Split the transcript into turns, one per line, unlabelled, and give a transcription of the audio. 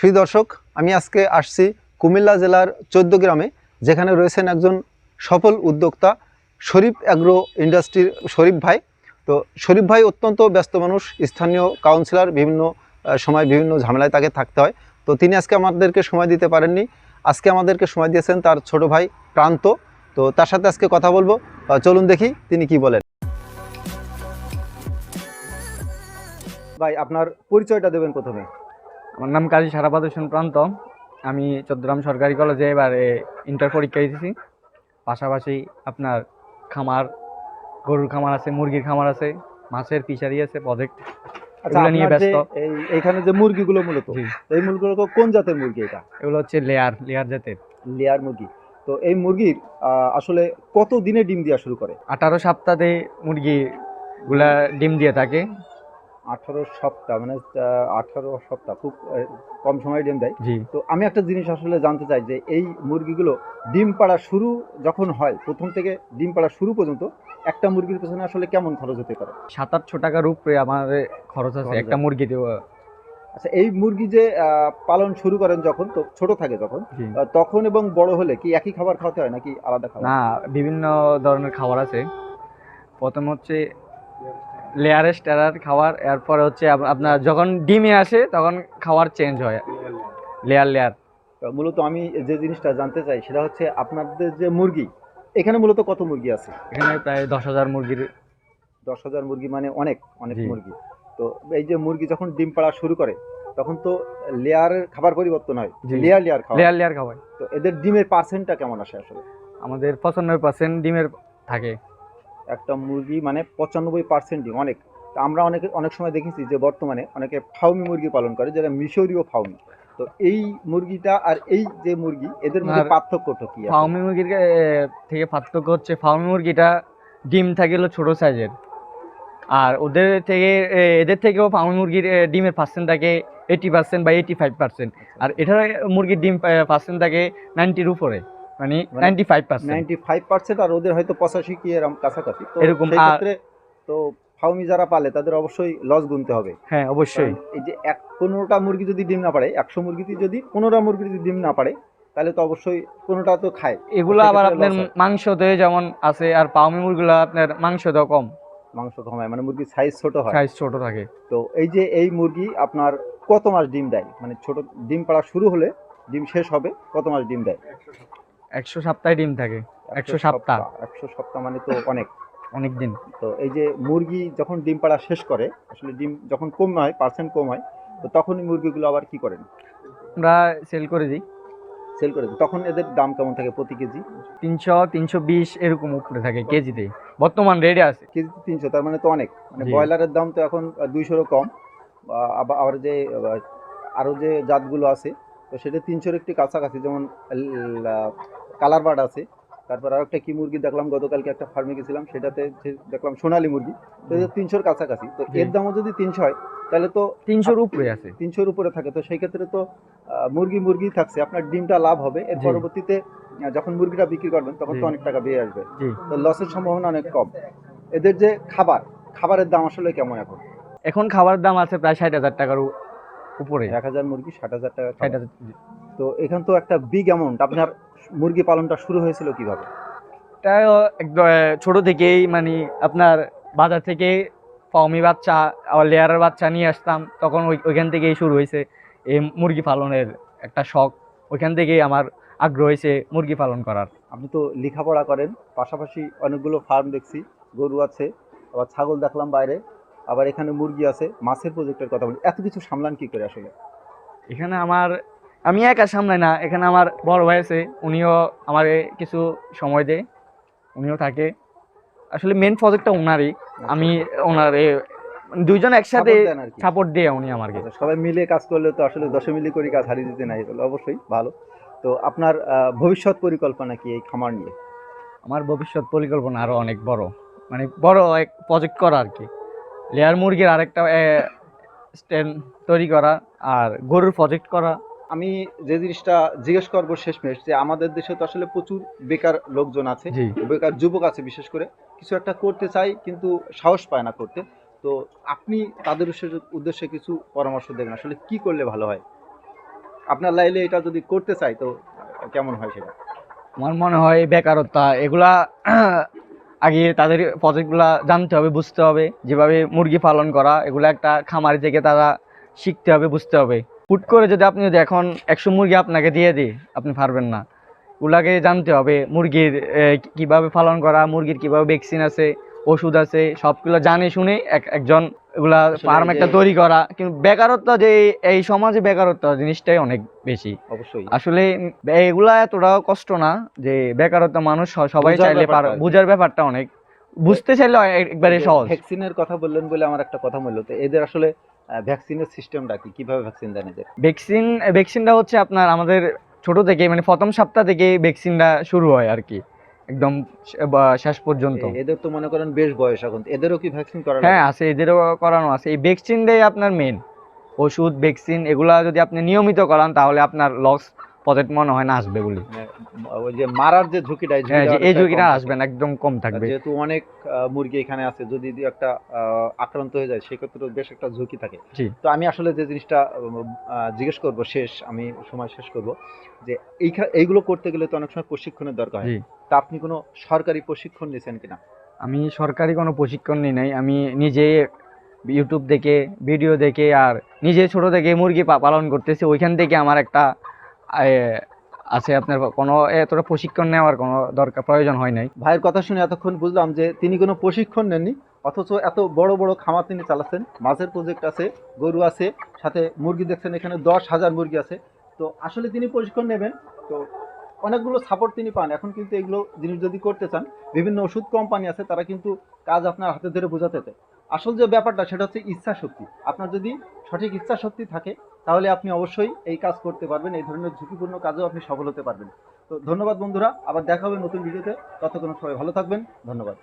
সুই দর্শক, আমি আজকে আসছি কুমিল্লা জেলার চোদ্দ গ্রামে, যেখানে রয়েছেন একজন সফল উদ্যোক্তা শরীফ অ্যাগ্রো ইন্ডাস্ট্রির শরীফ ভাই। তো শরীফ ভাই অত্যন্ত ব্যস্ত মানুষ, স্থানীয় কাউন্সিলর, বিভিন্ন সময় বিভিন্ন ঝামেলায় তাকে থাকতে হয়। তো তিনি আজকে আমাদেরকে সময় দিতে পারেননি। আজকে আমাদেরকে সময় দিয়েছেন তার ছোট ভাই প্রান্ত তো তার সাথে আজকে কথা বলব। চলুন দেখি তিনি কি বলেন। ভাই, আপনার পরিচয়টা দেবেন প্রথমে।
আমার নাম কাজী সারাপাদ হোসেন প্রান্ত। আমি চট্টগ্রাম সরকারি কলেজে এবারে ইন্টার পরীক্ষা দিতেছি। পাশাপাশি আপনার খামার গরুর খামার আছে মুরগির খামার আছে মাছের ফিশারি আছে প্রজেক্ট এগুলো নিয়ে
যে
ব্যস্ত।
এই এইখানে যে মুরগিগুলো মূলত এই মুরগিগুলো কোন জাতের মুরগি এটা?
এগুলো হচ্ছে লেয়ার লেয়ার জাতের।
লেয়ার মুরগি। তো এই মুরগির আসলে কত দিনে ডিম দেওয়া শুরু করে?
আঠারো সপ্তাহে মুরগি গুলা ডিম দিয়ে থাকে।
আঠারো সপ্তাহ মানে আঠারো সপ্তাহ খুব কম সময় ডিম দেয়। তো আমি একটা জিনিস আসলে জানতে চাই যে এই মুরগিগুলো ডিম পাড়া শুরু যখন হয় প্রথম থেকে ডিম পাড়া শুরু পর্যন্ত একটা মুরগির পেছনে আসলে কেমন খরচ হতে পারে?
সাত আটশো টাকার উপরে আমার খরচ আছে একটা
আছে।
মুরগি দেওয়া
আচ্ছা এই মুরগি যে পালন শুরু করেন যখন তো ছোট থাকে যখন তখন এবং বড় হলে কি একই খাবার খাওয়াতে হয় নাকি আলাদা খাবার?
না বিভিন্ন ধরনের খাবার আছে। প্রথম হচ্ছে লেয়ারের স্টারার খাওয়ার এরপরে হচ্ছে আপনার যখন ডিমে আসে তখন খাওয়ার চেঞ্জ হয়। Layer layer.
মূলত আমি যে জিনিসটা জানতে চাই সেটা হচ্ছে আপনাদের যে মুরগি এখানে মূলত কত মুরগি আছে?
এখানে প্রায় দশ হাজার মুরগির
দশ হাজার মুরগি মানে অনেক অনেক মুরগি। তো এই যে মুরগি যখন ডিম পাড়া শুরু করে তখন তো লেয়ারের খাবার পরিবর্তন হয়। লেয়ার লেয়ার
লেয়ার লেয়ার খাওয়ায়
তো এদের ডিমের পার্সেন্টটা কেমন আসে আসলে?
আমাদের পঁচানব্বই পার্সেন্ট ডিমের থাকে।
একটা মুরগি মানে পঁচানব্বই পার্সেন্ট ডিম অনেক। তা আমরা অনেকে অনেক সময় দেখেছি যে বর্তমানে অনেকে ফাউমি মুরগি পালন করে যেটা মিশরীয় ফাউমি। তো এই মুরগিটা আর এই যে মুরগি এদের মধ্যে পার্থক্যটা কি
ফাউমি মুরগির থেকে পার্থক্য হচ্ছে ফার্মি মুরগিটা ডিম থাকে হলো ছোটো সাইজের আর ওদের থেকে এদের থেকেও ফার্মি মুরগির ডিমের পার্সেন্ট থাকে এইটি পার্সেন্ট বা এইটি ফাইভ পার্সেন্ট আর এটার মুরগির ডিম পার্সেন্ট থাকে নাইনটির উপরে মানে
মানে
ninety five percent
ninety five percent আর ওদের হয়তো পঁচাশি কি এরকম কাছাকাছি। তো
এরকম
ক্ষেত্রে তো ফাউমি যারা পালে তাদের অবশ্যই লস গুনতে হবে।
হ্যাঁ অবশ্যই।
এই যে এক পনেরোটা মুরগি যদি ডিম না পারে একশো মুরগিতে যদি পনেরোটা মুরগি যদি ডিম না পারে তাহলে তো অবশ্যই কোনোটা তো খায়।
এগুলো আবার আপনার
loss হয়।
যেমন আছে আর পাউমি মুরগুলো আপনার মাংসতেও কম।
মাংস কমায় মানে মুরগির সাইজ ছোট হয়।
সাইজ ছোট থাকে।
তো এই যে এই মুরগি আপনার কত মাস ডিম দেয়? মানে ছোট ডিম পাড়া শুরু হলে ডিম শেষ হবে কত মাস ডিম দেয়?
একশো সপ্তাহে ডিম থাকে একশো সপ্তাহ।
একশো সপ্তাহ মানে তো অনেক।
অনেক দিন।
তো এই যে মুরগি যখন ডিম পাড়া শেষ করে আসলে ডিম যখন কম হয় পার্সেন্ট কম হয় তো তখন মুরগিগুলো আবার কি করেন?
আমরা সেল করে দিই।
সেল করে দেন। তখন এদের দাম কেমন থাকে প্রতি কেজি?
তিনশো তিনশো বিশ এরকম উপরে থাকে কেজিতে। বর্তমান রেডি আছে।
কেজি তিনশো তার মানে তো অনেক। মানে ব্রয়লারের দাম তো এখন দুইশোরও কম। আবার যে আহ, আরও যে জাতগুলো আছে তো সেটা তিনশোর একটি কাছাকাছি যেমন কালার বার্ড আছে। তারপর আর একটা কি মুরগি দেখলাম গতকালকে একটা ফার্মে গেছিলাম সেটাতে দেখলাম সোনালী মুরগি। তো। তিনশোর কাছাকাছি। তো এর দামও যদি তিনশো হয় তাহলে তো
তিনশোর উপরে আছে।
তিনশোর উপরে থাকে। তো সেই ক্ষেত্রে তো মুরগি মুরগি থাকছে আপনার ডিমটা লাভ হবে। এর পরবর্তীতে যখন মুরগিটা বিক্রি করবেন তখন তো অনেক টাকা বেরিয়ে আসবে। তো লসের সম্ভাবনা অনেক কম। এদের যে খাবার খাবারের দাম আসলে কেমন এখন?
এখন খাবারের দাম আছে প্রায় ষাট হাজার টাকার উপরে।
এক হাজার মুরগি ষাট হাজার টাকা
ষাট হাজার
তো এখান তো একটা বিগ অ্যামাউন্ট আপনার মুরগি পালনটা শুরু হয়েছিল কীভাবে?
এটাও একদম ছোট থেকেই মানে আপনার বাজার থেকে ফাউমি বাচ্চা আবার লেয়ারের বাচ্চা নিয়ে আসতাম। তখন ওই ওইখান থেকেই শুরু হয়েছে এই মুরগি পালনের একটা শখ। ওইখান থেকেই আমার আগ্রহ হয়েছে মুরগি পালন করার।
আপনি তো লেখাপড়া করেন পাশাপাশি অনেকগুলো ফার্ম দেখছি গরু আছে আবার ছাগল দেখলাম বাইরে। আবার এখানে মুরগি আছে মাছের প্রজেক্টের কথা বলি। এত কিছু সামলান কি করে আসলে?
এখানে আমার আমি একা সামলাই না এখানে আমার বড় ভাই আছে উনিও আমার কিছু সময় দেয় উনিও থাকে। আসলে মেন প্রজেক্টটা ওনারই আমি ওনার দুইজন একসাথে সাপোর্ট দিয়ে উনি আমাকে
আচ্ছা, সবাই মিলে কাজ করলে তো আসলে দশে মিলে করি কাজ হারিয়ে দিতে নাই তাহলে অবশ্যই ভালো। তো আপনার ভবিষ্যৎ পরিকল্পনা কি এই খামার নিয়ে?
আমার ভবিষ্যৎ পরিকল্পনা আরও অনেক বড় মানে বড় এক প্রজেক্ট করা আর কি। লেয়ার মুরগির আরেকটা স্ট্যান্ড তৈরি করা আর গরুর প্রজেক্ট করা।
আমি যে জিনিসটা জিজ্ঞেস করব শেষমেশ যে আমাদের দেশে তো আসলে প্রচুর বেকার লোকজন আছে বেকার যুবক আছে বিশেষ করে কিছু একটা করতে চাই কিন্তু সাহস পায় না করতে। তো আপনি তাদের উদ্দেশ্যে- উদ্দেশ্যে কিছু পরামর্শ দেবেন আসলে কি করলে ভালো হয়? আপনার লাইলে এটা যদি করতে চাই তো কেমন হয় সেটা?
আমার মনে হয় বেকারত্ব এগুলা আগে তাদের প্রজেক্টগুলো জানতে হবে, বুঝতে হবে। যেভাবে মুরগি পালন করা, এগুলো একটা খামারি থেকে তারা শিখতে হবে, বুঝতে হবে। হুট করে যদি আপনি যদি এখন একশো মুরগি আপনাকে দিয়ে দিই আপনি পারবেন না। ওগুলাকে জানতে হবে, মুরগির কীভাবে পালন করা, মুরগির কীভাবে ভ্যাকসিন আছে, ওষুধ আছে, সবগুলো জানে শুনে এক, একজন এগুলা ফার্ম একটা তৈরি করা কিন্তু বেকারত্ব যে এই সমাজে বেকারত্ব জিনিসটাই অনেক বেশি।
অবশ্যই।
আসলে এগুলা এতটাও কষ্ট না যে বেকারত্ব মানুষ সবাই চাইলে বুঝার ব্যাপারটা অনেক। বুঝতে চাইলে একবারে সহজ।
ভ্যাকসিনের কথা বললেন বলে আমার একটা কথা মূল্য। তো এদের আসলে ভ্যাকসিনের সিস্টেমটা কি? কীভাবে ভ্যাকসিন দেন এদের?
ভ্যাকসিন ভ্যাকসিনটা হচ্ছে আপনার আমাদের ছোট থেকে মানে প্রথম সপ্তাহ থেকে ভ্যাকসিনটা শুরু হয় আর কি। একদম শেষ পর্যন্ত।
এদের তো মনে করেন বেশ বয়স এখন। এদেরও কি ভ্যাকসিন করানো
হ্যাঁ আছে? এদেরও করানো আছে। এই ভ্যাকসিন ভ্যাকসিনটাই আপনার মেন ওষুধ ভ্যাকসিন এগুলা যদি আপনি নিয়মিত করান তাহলে আপনার লস প্রজেক্ট মনে হয় না আসবে বলে।
মানে ওই যে মারার যে ঝুঁকিটা এই
হ্যাঁ
ঝুঁকিটা
এই। আসবে না একদম কম থাকবে।
যেহেতু অনেক মুরগি এখানে আছে যদি একটা আক্রান্ত হয়ে যায় সেক্ষেত্রে বেশ একটা ঝুঁকি থাকে। তো আমি আসলে যে জিনিসটা জিজ্ঞেস করব শেষ আমি সময় শেষ করব যে এইখা- এইগুলো করতে গেলে তো অনেক সময় প্রশিক্ষণের দরকার হয়। তা আপনি কোনো সরকারি প্রশিক্ষণ নিয়েছেন কিনা?
আমি সরকারি কোনো প্রশিক্ষণ নিই নাই। আমি নিজে ইউটিউব দেখে ভিডিও দেখে আর নিজে ছোট থেকে মুরগি পালন করতেছি। ওইখান থেকে আমার একটা আছে আপনার কোনো এতটা প্রশিক্ষণ নেওয়ার কোনো দরকার, প্রয়োজন হয় নাই।
ভাইয়ের কথা শুনে এতক্ষণ বুঝলাম যে তিনি কোনো প্রশিক্ষণ নেননি, অথচ এত বড় বড় খামার তিনি চালাচ্ছেন। মাছের প্রজেক্ট আছে, গরু আছে, সাথে মুরগি দেখছেন, এখানে দশ হাজার মুরগি আছে। তো আসলে তিনি প্রশিক্ষণ নেবেন, তো অনেকগুলো সাপোর্ট তিনি পান। এখন কিন্তু এগুলো জিনিস যদি করতে চান, বিভিন্ন ওষুধ কোম্পানি আছে, তারা কিন্তু কাজ আপনার হাতে ধরে বোঝাতে আসল যে ব্যাপারটা, সেটা হচ্ছে ইচ্ছা শক্তি আপনার যদি সঠিক ইচ্ছা শক্তি থাকে তাহলে আপনি অবশ্যই এই কাজ করতে পারবেন, এই ধরনের ঝুঁকিপূর্ণ কাজেও আপনি সফল হতে পারবেন। তো ধন্যবাদ বন্ধুরা, আবার দেখা হবে নতুন ভিডিওতে। ততক্ষণ সবাই ভালো থাকবেন, ধন্যবাদ।